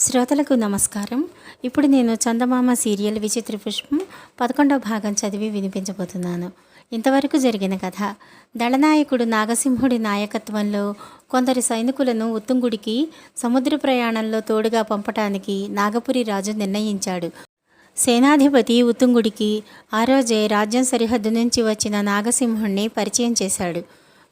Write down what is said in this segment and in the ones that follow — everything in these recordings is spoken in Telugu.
శ్రోతలకు నమస్కారం. ఇప్పుడు నేను చందమామ సీరియల్ విచిత్ర పుష్పం పదకొండవ భాగం చదివి వినిపించబోతున్నాను. ఇంతవరకు జరిగిన కథ. దళనాయకుడు నాగసింహుడి నాయకత్వంలో కొందరు సైనికులను ఉత్తుంగుడికి సముద్ర ప్రయాణంలో తోడుగా పంపటానికి నాగపురి రాజు నిర్ణయించాడు. సేనాధిపతి ఉత్తుంగుడికి ఆ రోజే రాజ్యం సరిహద్దు నుంచి వచ్చిన నాగసింహుణ్ణి పరిచయం చేశాడు.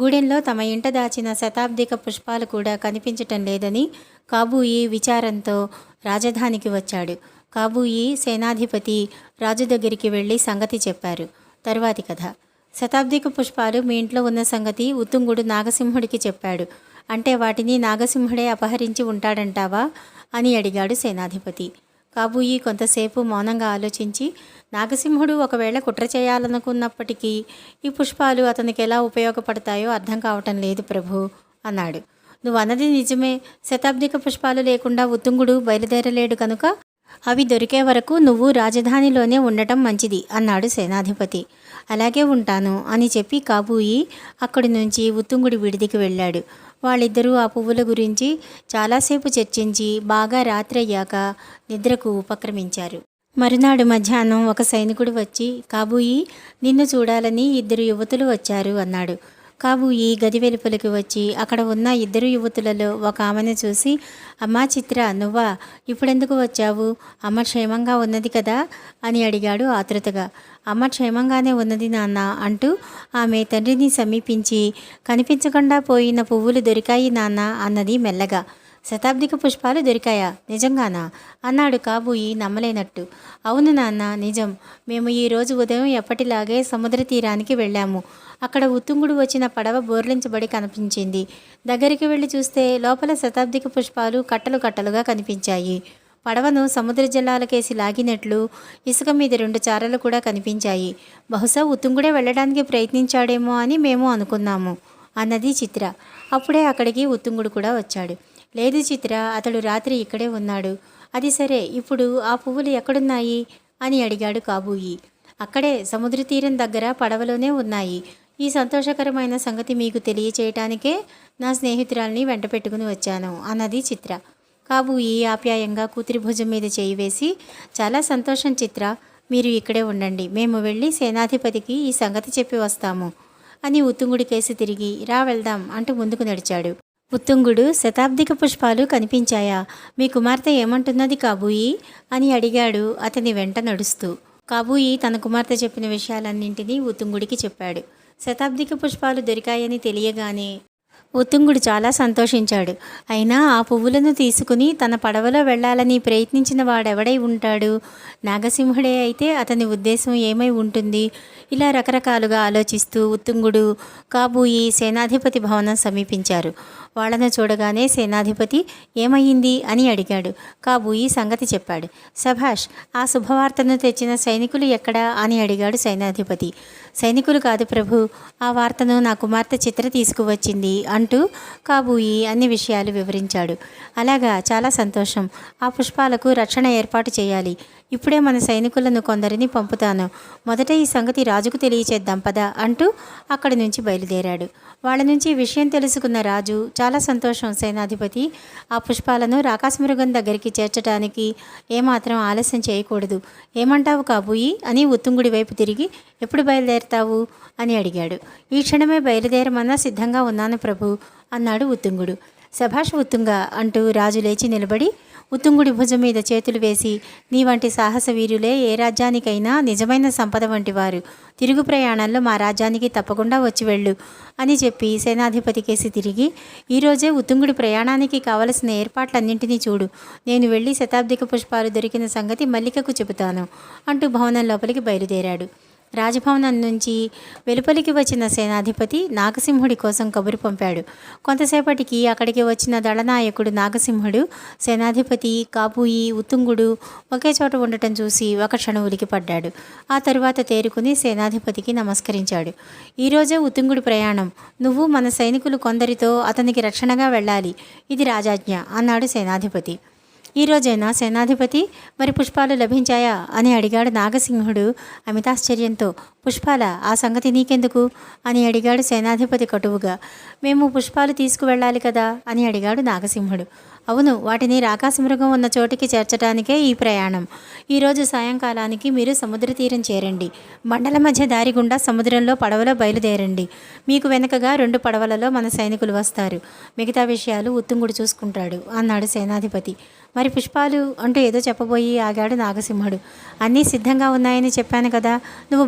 గూడెంలో తమ ఇంట దాచిన శతాబ్దిక పుష్పాలు కూడా కనిపించటం లేదని కాబూయి విచారంతో రాజధానికి వచ్చాడు. కాబూయి సేనాధిపతి రాజు దగ్గరికి వెళ్ళి సంగతి చెప్పారు. తరువాతి కథ. శతాబ్దిక పుష్పాలు మీ ఇంట్లో ఉన్న సంగతి ఉత్తుంగుడు నాగసింహుడికి చెప్పాడు. అంటే వాటిని నాగసింహుడే అపహరించి ఉంటాడంటావా? అని అడిగాడు సేనాధిపతి. కాబూయి కొంతసేపు మౌనంగా ఆలోచించి నాగసింహుడు ఒకవేళ కుట్ర చేయాలనుకున్నప్పటికీ ఈ పుష్పాలు అతనికి ఎలా ఉపయోగపడతాయో అర్థం కావటం లేదు ప్రభు అన్నాడు. నువ్వు అన్నది నిజమే. శతాబ్దిక పుష్పాలు లేకుండా ఉత్తుంగుడు బయలుదేరలేడు కనుక అవి దొరికే వరకు నువ్వు రాజధానిలోనే ఉండటం మంచిది అన్నాడు సేనాధిపతి. అలాగే ఉంటాను అని చెప్పి కాబూయి అక్కడి నుంచి ఉత్తుంగుడి విడిదికి వెళ్ళాడు. వాళ్ళిద్దరూ ఆ పువ్వుల గురించి చాలాసేపు చర్చించి బాగా రాత్రి అయ్యాక నిద్రకు ఉపక్రమించారు. మరునాడు మధ్యాహ్నం ఒక సైనికుడు వచ్చి కాబూయి నిన్ను చూడాలని ఇద్దరు యువతులు వచ్చారు అన్నాడు. కాబూయి గది వెలుపలికి వచ్చి అక్కడ ఉన్న ఇద్దరు యువతులలో ఒక ఆమెను చూసి అమ్మా చిత్ర నువ్వా? ఇప్పుడెందుకు వచ్చావు? అమ్మ క్షేమంగా ఉన్నది కదా? అని అడిగాడు ఆతృతగా. అమ్మ క్షేమంగానే ఉన్నది నాన్న అంటూ ఆమె తండ్రిని సమీపించి కనిపించకుండా పోయిన పువ్వులు దొరికాయి నాన్న అన్నది మెల్లగా. శతాబ్దిక పుష్పాలు దొరికాయా? నిజంగానా? అన్నాడు కాబూయి నమ్మలేనట్టు. అవును నాన్న నిజం. మేము ఈరోజు ఉదయం ఎప్పటిలాగే సముద్ర తీరానికి వెళ్ళాము. అక్కడ ఉత్తుంగుడు వచ్చిన పడవ బోర్లించబడి కనిపించింది. దగ్గరికి వెళ్ళి చూస్తే లోపల శతాబ్దిక పుష్పాలు కట్టలు కట్టలుగా కనిపించాయి. పడవను సముద్ర జలాలకేసి లాగినట్లు ఇసుక మీద రెండు చారలు కూడా కనిపించాయి. బహుశా ఉత్తుంగుడే వెళ్ళడానికి ప్రయత్నించాడేమో అని మేము అనుకున్నాము అన్నది చిత్ర. అప్పుడే అక్కడికి ఉత్తుంగుడు కూడా వచ్చాడు. లేదు చిత్ర అతడు రాత్రి ఇక్కడే ఉన్నాడు. అది సరే ఇప్పుడు ఆ పువ్వులు ఎక్కడున్నాయి? అని అడిగాడు కాబూయి. అక్కడే సముద్ర తీరం దగ్గర పడవలోనే ఉన్నాయి. ఈ సంతోషకరమైన సంగతి మీకు తెలియచేయటానికే నా స్నేహితురాల్ని వెంట పెట్టుకుని వచ్చాను అన్నది చిత్ర. కాబూయి ఆప్యాయంగా కూతురి భుజం మీద చేయి వేసి చాలా సంతోషం చిత్ర మీరు ఇక్కడే ఉండండి. మేము వెళ్ళి సేనాధిపతికి ఈ సంగతి చెప్పి వస్తాము అని ఉత్తుంగుడి కేసు తిరిగి రా వెళ్దాం అంటూ ముందుకు నడిచాడు. ఉత్తుంగుడు శతాబ్దిక పుష్పాలు కనిపించాయా? మీ కుమార్తె ఏమంటున్నది కాబూయి? అని అడిగాడు అతని వెంట నడుస్తూ. కాబూయి తన కుమార్తె చెప్పిన విషయాలన్నింటినీ ఉత్తుంగుడికి చెప్పాడు. శతాబ్దిక పుష్పాలు దొరికాయని తెలియగానే ఉత్తుంగుడు చాలా సంతోషించాడు. అయినా ఆ పువ్వులను తీసుకుని తన పడవలో వెళ్ళాలని ప్రయత్నించిన వాడెవడై ఉంటాడు? నాగసింహుడే అయితే అతని ఉద్దేశం ఏమై ఉంటుంది? ఇలా రకరకాలుగా ఆలోచిస్తూ ఉత్తుంగుడు కాబూయి సేనాధిపతి భవనం సమీపించారు. వాళ్ళను చూడగానే సేనాధిపతి ఏమయ్యింది? అని అడిగాడు. కాబూయి సంగతి చెప్పాడు. సభాష్ ఆ శుభవార్తను తెచ్చిన సైనికులు ఎక్కడా? అని అడిగాడు సేనాధిపతి. సైనికులు కాదు ప్రభు ఆ వార్తను నా కుమార్తె చిత్ర తీసుకువచ్చింది అంటూ కాబూయి అన్ని విషయాలు వివరించాడు. అలాగా చాలా సంతోషం. ఆ పుష్పాలకు రక్షణ ఏర్పాటు చేయాలి. ఇప్పుడే మన సైనికులను కొందరిని పంపుతాను. మొదట ఈ సంగతి రాజుకు తెలియచేద్దాం పద అంటూ అక్కడి నుంచి బయలుదేరాడు. వాళ్ళ నుంచి విషయం తెలుసుకున్న రాజు చాలా సంతోషం సేనాధిపతి ఆ పుష్పాలను రాకాశమృగం దగ్గరికి చేర్చడానికి ఏమాత్రం ఆలస్యం చేయకూడదు. ఏమంటావు కాబూయి? అని ఉత్తుంగుడి వైపు తిరిగి ఎప్పుడు బయలుదేరతావు? అని అడిగాడు. ఈ క్షణమే బయలుదేరమన్నా సిద్ధంగా ఉన్నాను ప్రభు అన్నాడు ఉత్తుంగుడు. శభాష్ ఉత్తుంగ అంటూ రాజు లేచి నిలబడి ఉత్తుంగుడి భుజం మీద చేతులు వేసి నీ వంటి సాహస వీరులే ఏ రాజ్యానికైనా నిజమైన సంపద వంటి వారు తిరుగు ప్రయాణంలో మా రాజ్యానికి తప్పకుండా వచ్చి వెళ్ళు అని చెప్పి సేనాధిపతి కేసి తిరిగి ఈరోజే ఉత్తుంగుడి ప్రయాణానికి కావలసిన ఏర్పాట్లన్నింటినీ చూడు. నేను వెళ్ళి శతాబ్దిక పుష్పాలు దొరికిన సంగతి మల్లికకు చెబుతాను అంటూ భవనం లోపలికి బయలుదేరాడు. రాజభవనం నుంచి వెలుపలికి వచ్చిన సేనాధిపతి నాగసింహుడి కోసం కబురు పంపాడు. కొంతసేపటికి అక్కడికి వచ్చిన దళనాయకుడు నాగసింహుడు సేనాధిపతి కాపూయి ఉత్తుంగుడు ఒకే చోట ఉండటం చూసి ఒక క్షణం ఉలికి పడ్డాడు ఆ తరువాత తేరుకుని సేనాధిపతికి నమస్కరించాడు. ఈరోజే ఉత్తుంగుడి ప్రయాణం. నువ్వు మన సైనికులు కొందరితో అతనికి రక్షణగా వెళ్ళాలి. ఇది రాజాజ్ఞ అన్నాడు సేనాధిపతి. ఈ సేనాధిపతి మరి పుష్పాలు లభించాయా అని అడిగాడు నాగసింహుడు అమితాశ్చర్యంతో. పుష్పాల ఆ సంగతి నీకెందుకు? అని అడిగాడు సేనాధిపతి కటువుగా. మేము పుష్పాలు తీసుకువెళ్ళాలి కదా? అని అడిగాడు నాగసింహుడు. అవును వాటిని రాకాసిమృగం ఉన్న చోటికి చేర్చడానికే ఈ ప్రయాణం. ఈరోజు సాయంకాలానికి మీరు సముద్ర తీరం చేరండి. మండల మధ్య దారి గుండా సముద్రంలో పడవలో బయలుదేరండి. మీకు వెనకగా రెండు పడవలలో మన సైనికులు వస్తారు. మిగతా విషయాలు ఉత్తుంగుడు చూసుకుంటాడు అన్నాడు సేనాధిపతి. మరి పుష్పాలు అంటూ ఏదో చెప్పబోయి ఆగాడు నాగసింహుడు. అన్నీ సిద్ధంగా ఉన్నాయని చెప్పాను కదా. నువ్వు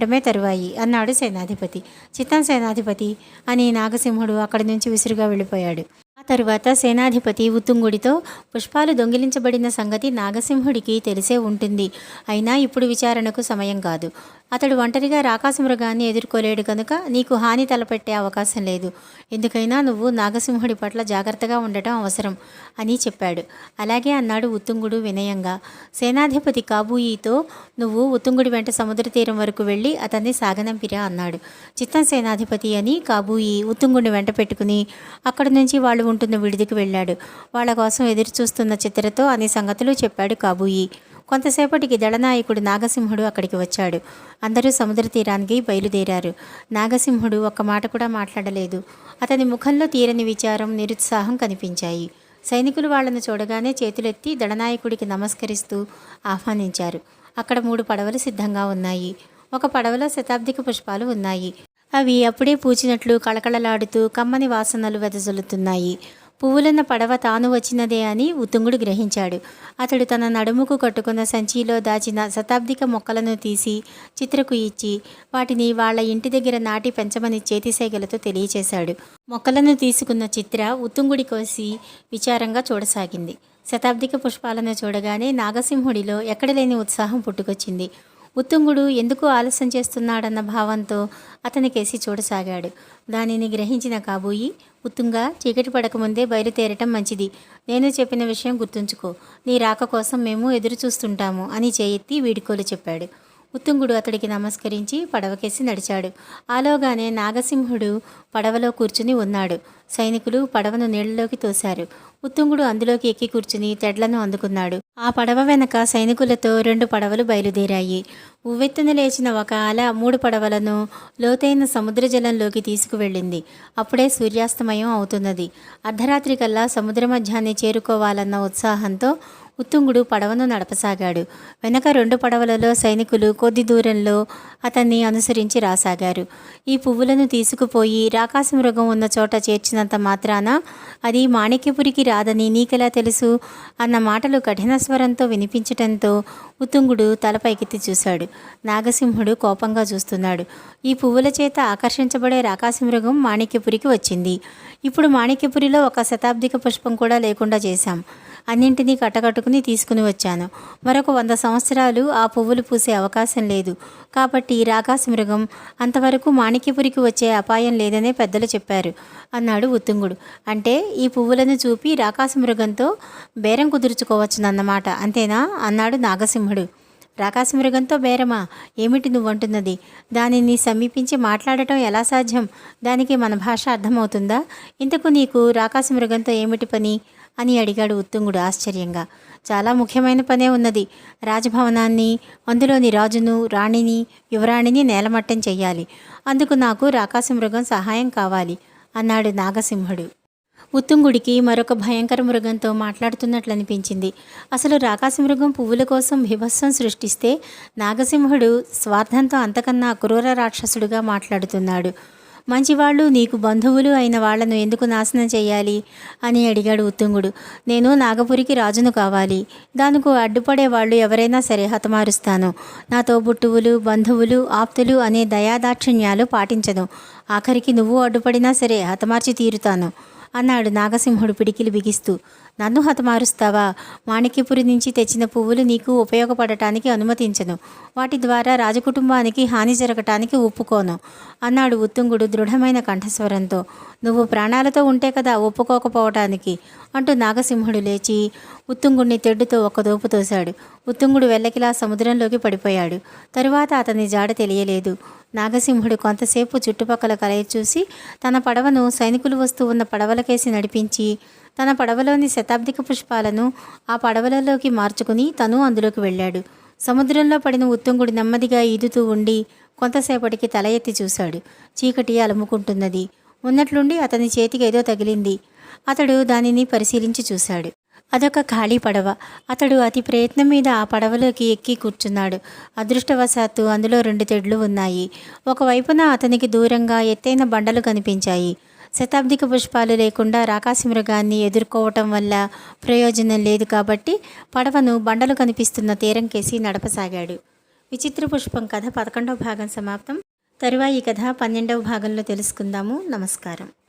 బయలుదేరడమే తరువాయి అన్నాడు సేనాధిపతి. చిత్తం సేనాధిపతి అని నాగసింహుడు అక్కడి నుంచి విసురుగా వెళ్ళిపోయాడు. ఆ తరువాత సేనాధిపతి ఉత్తుంగుడితో పుష్పాలు దొంగిలించబడిన సంగతి నాగసింహుడికి తెలిసే ఉంటుంది. అయినా ఇప్పుడు విచారణకు సమయం కాదు. అతడు ఒంటరిగా రాకాసమృగాన్ని ఎదుర్కోలేడు కనుక నీకు హాని తలపెట్టే అవకాశం లేదు. ఎందుకైనా నువ్వు నాగసింహుడి పట్ల జాగ్రత్తగా ఉండటం అవసరం అని చెప్పాడు. అలాగే అన్నాడు ఉత్తుంగుడు వినయంగా. సేనాధిపతి కాబూయితో నువ్వు ఉత్తుంగుడి వెంట సముద్ర తీరం వరకు వెళ్ళి అతన్ని సాగనంపిరా అన్నాడు. చిత్తం సేనాధిపతి అని కాబూయి ఉత్తుంగుడిని వెంట పెట్టుకుని అక్కడి నుంచి వాళ్ళు ఉంటున్న విడిదికి వెళ్ళాడు. వాళ్ళ కోసం ఎదురు చూస్తున్న చిత్రతో అనే సంగతులు చెప్పాడు కాబూయి. కొంతసేపటికి దళనాయకుడు నాగసింహుడు అక్కడికి వచ్చాడు. అందరూ సముద్ర తీరానికి బయలుదేరారు. నాగసింహుడు ఒక్క మాట కూడా మాట్లాడలేదు. అతని ముఖంలో తీరని విచారం నిరుత్సాహం కనిపించాయి. సైనికులు వాళ్ళను చూడగానే చేతులెత్తి దళనాయకుడికి నమస్కరిస్తూ ఆహ్వానించారు. అక్కడ మూడు పడవలు సిద్ధంగా ఉన్నాయి. ఒక పడవలో శతాబ్దిక పుష్పాలు ఉన్నాయి. అవి అప్పుడే పూచినట్లు కళకళలాడుతూ కమ్మని వాసనలు వెదజల్లుతున్నాయి. పువ్వులున్న పడవ తాను వచ్చినదే అని ఉతుంగుడు గ్రహించాడు. అతడు తన నడుముకు కట్టుకున్న సంచిలో దాచిన శతాబ్దిక మొక్కలను తీసి చిత్రకు ఇచ్చి వాటిని వాళ్ళ ఇంటి దగ్గర నాటి పెంచమని చేతిసేగలతో తెలియచేశాడు. మొక్కలను తీసుకున్న చిత్ర ఉత్తుంగుడి కోసి విచారంగా చూడసాగింది. శతాబ్దిక పుష్పాలను చూడగానే నాగసింహుడిలో ఎక్కడలేని ఉత్సాహం పుట్టుకొచ్చింది. ఉత్తుంగుడు ఎందుకు ఆలస్యం చేస్తున్నాడన్న భావంతో అతనికేసి చూడసాగాడు. దానిని గ్రహించిన కాబోయి ఉత్తుంగా చీకటి పడకముందే బయలుదేరటం మంచిది. నేను చెప్పిన విషయం గుర్తుంచుకో. నీ రాక కోసం మేము ఎదురు చూస్తుంటాము అని చేయెత్తి వీడుకోలు చెప్పాడు. ఉత్తుంగుడు అతడికి నమస్కరించి పడవకేసి నడిచాడు. ఆలోగానే నాగసింహుడు పడవలో కూర్చుని ఉన్నాడు. సైనికులు పడవను నీళ్ళలోకి తోశారు. ఉత్తుంగుడు అందులోకి ఎక్కి కూర్చుని తెడ్లను అందుకున్నాడు. ఆ పడవ వెనక సైనికులతో రెండు పడవలు బయలుదేరాయి. ఉవ్వెత్తున లేచిన ఒక అల మూడు పడవలను లోతైన సముద్ర జలంలోకి తీసుకువెళ్ళింది. అప్పుడే సూర్యాస్తమయం అవుతున్నది. అర్ధరాత్రి కల్లా సముద్ర మధ్యాన్ని చేరుకోవాలన్న ఉత్సాహంతో ఉత్తుంగుడు పడవను నడపసాగాడు. వెనక రెండు పడవలలో సైనికులు కొద్ది దూరంలో అతన్ని అనుసరించి రాసాగారు. ఈ పువ్వులను తీసుకుపోయి రాకాశమృగం ఉన్న చోట చేర్చినంత మాత్రాన అది మాణిక్యపురికి రాదని నీకెలా తెలుసు? అన్న మాటలు కఠిన స్వరంతో వినిపించటంతో ఉత్తుంగుడు తలపైకెత్తి చూశాడు. నాగసింహుడు కోపంగా చూస్తున్నాడు. ఈ పువ్వుల చేత ఆకర్షించబడే రాకాశమృగం మాణిక్యపురికి వచ్చింది. ఇప్పుడు మాణిక్యపురిలో ఒక శతాబ్దిక పుష్పం కూడా లేకుండా చేశాం. అన్నింటినీ కట్టకట్టుకుని తీసుకుని వచ్చాను. మరొక వంద సంవత్సరాలు ఆ పువ్వులు పూసే అవకాశం లేదు. కాబట్టి రాకాశ మృగం అంతవరకు మాణిక్యపురికి వచ్చే అపాయం లేదనే పెద్దలు చెప్పారు. అన్నాడు ఉత్తుంగుడు. అంటే ఈ పువ్వులను చూపి రాకాశ మృగంతో బేరం కుదుర్చుకోవచ్చునన్నమాట. అంతేనా? అన్నాడు నాగసింహుడు. రాకాశ మృగంతో బేరమా? ఏమిటి నువ్వంటున్నది? దానిని సమీపించి మాట్లాడటం ఎలా సాధ్యం? దానికి మన భాష అర్థమవుతుందా? ఇంతకు నీకు రాకాశ మృగంతో ఏమిటి పని? అని అడిగాడు ఉత్తుంగుడు ఆశ్చర్యంగా. చాలా ముఖ్యమైన పనే ఉన్నది. రాజభవనాన్ని అందులోని రాజును రాణిని యువరాణిని నేలమట్టం చెయ్యాలి. అందుకు నాకు రాకాశమృగం సహాయం కావాలి అన్నాడు నాగసింహుడు. ఉత్తుంగుడికి మరొక భయంకర మృగంతో మాట్లాడుతున్నట్లు అనిపించింది అసలు రాకాశమృగం పువ్వుల కోసం బిభత్సం సృష్టిస్తే నాగసింహుడు స్వార్థంతో అంతకన్నా క్రూర రాక్షసుడుగా మాట్లాడుతున్నాడు. మంచివాళ్ళు నీకు బంధువులు అయిన వాళ్ళను ఎందుకు నాశనం చేయాలి? అని అడిగాడు ఉత్తుంగుడు. నేను నాగపురికి రాజును కావాలి. దానికి అడ్డుపడే వాళ్ళు ఎవరైనా సరే హతమారుస్తాను. నా తోబుట్టువులు బంధువులు ఆప్తులు అనే దయాదాక్షిణ్యాలు పాటించను. ఆఖరికి నువ్వు అడ్డుపడినా సరే హతమార్చి తీరుతాను అన్నాడు నాగసింహుడు పిడికిలు బిగిస్తూ. నన్ను హతమారుస్తావా? మాణిక్యపురి నుంచి తెచ్చిన పువ్వులు నీకు ఉపయోగపడటానికి అనుమతించను. వాటి ద్వారా రాజకుటుంబానికి హాని జరగటానికి ఒప్పుకోను. అన్నాడు ఉత్తుంగుడు దృఢమైన కంఠస్వరంతో. నువ్వు ప్రాణాలతో ఉంటే కదా ఒప్పుకోకపోవటానికి? అంటూ నాగసింహుడు లేచి ఉత్తుంగుడిని తెడ్డుతో ఒక తోశాడు. ఉత్తుంగుడు వెళ్ళకిలా సముద్రంలోకి పడిపోయాడు. తరువాత అతని జాడ తెలియలేదు. నాగసింహుడు కొంతసేపు చుట్టుపక్కల కలయి చూసి తన పడవను సైనికులు వస్తూ ఉన్న పడవలకేసి నడిపించి తన పడవలోని శతాబ్దిక పుష్పాలను ఆ పడవలలోకి మార్చుకుని తను అందులోకి వెళ్ళాడు. సముద్రంలో పడిన ఉత్తుంగుడు నెమ్మదిగా ఈదుతూ ఉండి కొంతసేపటికి తల ఎత్తి చూశాడు. చీకటి అలుముకుంటున్నది. ఉన్నట్లుండి అతని చేతికి ఏదో తగిలింది. అతడు దానిని పరిశీలించి చూశాడు. అదొక ఖాళీ పడవ. అతడు అతి ప్రయత్నం మీద ఆ పడవలోకి ఎక్కి కూర్చున్నాడు. అదృష్టవశాత్తు అందులో రెండు తెడ్లు ఉన్నాయి. ఒకవైపున అతనికి దూరంగా ఎత్తైన బండలు కనిపించాయి. శతాబ్దిక పుష్పాలు లేకుండా రాకాసి మృగాన్ని ఎదుర్కోవటం వల్ల ప్రయోజనం లేదు కాబట్టి పడవను బండలు కనిపిస్తున్న తీరం కేసి నడపసాగాడు. విచిత్ర పుష్పం కథ పదకొండవ భాగం సమాప్తం. తరువాయి కథ పన్నెండవ భాగంలో తెలుసుకుందాము. నమస్కారం.